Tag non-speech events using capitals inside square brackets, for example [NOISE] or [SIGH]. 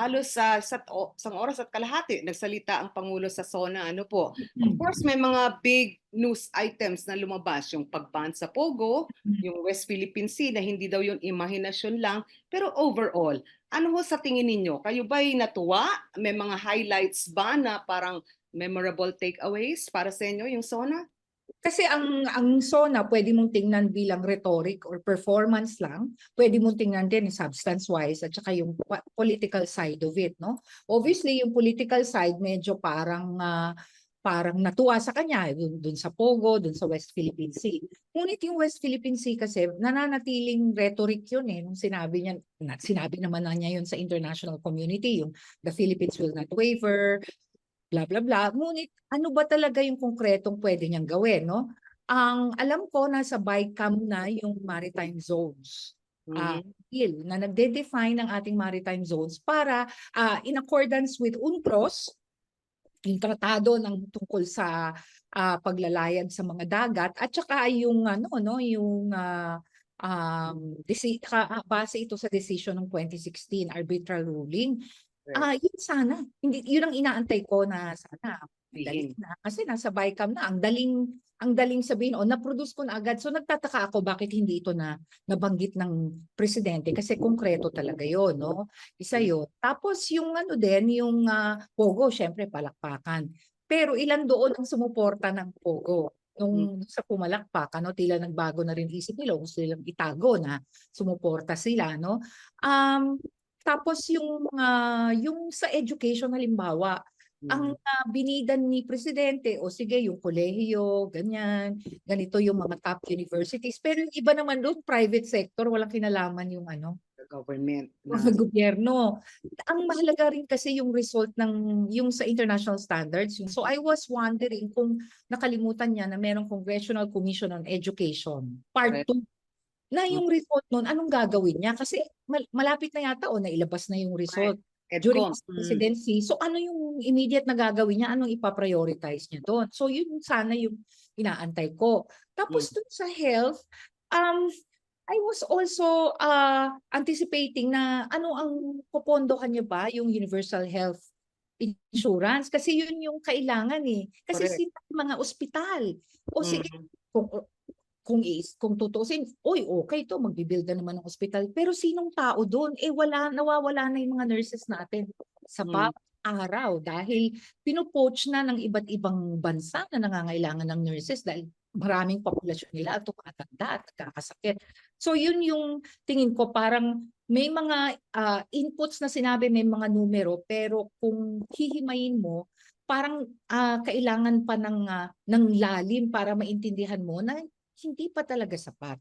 halos sa sa isang oras at kalahati nagsalita ang pangulo sa SONA ano po. Of Mm. course may mga big news items na lumabas yung pag-ban sa Pogo, Mm. yung West Philippine Sea na hindi daw yun imahinasyon lang, pero overall, ano ho sa tingin ninyo? Kayo ba'y natuwa? May mga highlights ba na parang memorable takeaways para sa inyo yung SONA? Kasi ang ang SONA pwede mong tingnan bilang rhetoric or performance lang. Pwede mong tingnan din substance-wise at saka yung political side of it, no? Obviously, yung political side medyo parang ah, parang natuwa sa kanya dun, dun sa Pogo, dun sa West Philippine Sea. Ngunit yung West Philippine Sea kasi nananatiling rhetoric yun eh. Nung sinabi niya, na, sinabi naman na niya yun sa international community, yung the Philippines will not waver, blah blah blah. Ngunit ano ba talaga yung konkretong pwede niyang gawin, no? Ang alam ko nasa BICAM na yung maritime zones. Bill na nagde-define ng ating maritime zones para ah, in accordance with UNCLOS, yung tratado ng tungkol sa ah, paglalayag sa mga dagat at saka yung ano no yung ah, um base ito sa decision ng 2016 arbitral ruling Ah, yun sana. Hindi yun ang inaantay ko na sana. Dali na. Kasi nasa BICAM na ang daling ang daling sabihin o na-produce ko na agad. So nagtataka ako bakit hindi ito na nabanggit ng presidente kasi konkreto talaga 'yon, no? Isa 'yon. Tapos yung ano din, yung ah, Pogo, syempre palakpakan. Pero ilan doon ang sumuporta ng Pogo? Nung sa pumalakpak, ano, tila nagbago na rin isip nila, gusto nilang itago na sumuporta sila, no? Um, tapos yung ah, yung sa education halimbawa, ang Mhm. ah, binidan ni presidente o sige yung kolehiyo, ganyan, ganito yung mga top universities. Pero yung iba naman doon private sector, walang kinalaman yung ano, The government na [LAUGHS] mga gobyerno. Ang mahalaga rin kasi yung result ng yung sa international standards. So I was wondering kung nakalimutan niya na merong Congressional Commission on Education, part Correct. 2 na yung result nun, anong gagawin niya? Kasi mal- malapit na yata o nailabas na yung result during EDCOM. his Mm. presidency. So ano yung immediate na gagawin niya? Anong ipaprioritize niya doon? So yun sana yung inaantay ko. Tapos dun sa health, um, I was also uh, anticipating na ano ang popondohan niya ba yung universal health insurance kasi yun yung kailangan eh. Kasi Correct. sila mga ospital. O sige, Mhm. kung kung is kung tutusin, oy okay to magbi-build na naman ng ospital. Pero sinong tao doon? Eh wala nawawala na yung mga nurses natin sa Mm. bawat araw dahil pinopoach na ng iba't ibang bansa na nangangailangan ng nurses dahil maraming populasyon nila at tumatanda at nagkakasakit. So yun yung tingin ko parang may mga ah, inputs na sinabi, may mga numero pero kung hihimayin mo parang ah, kailangan pa ng ah, ng lalim para maintindihan mo na hindi pa talaga sapat.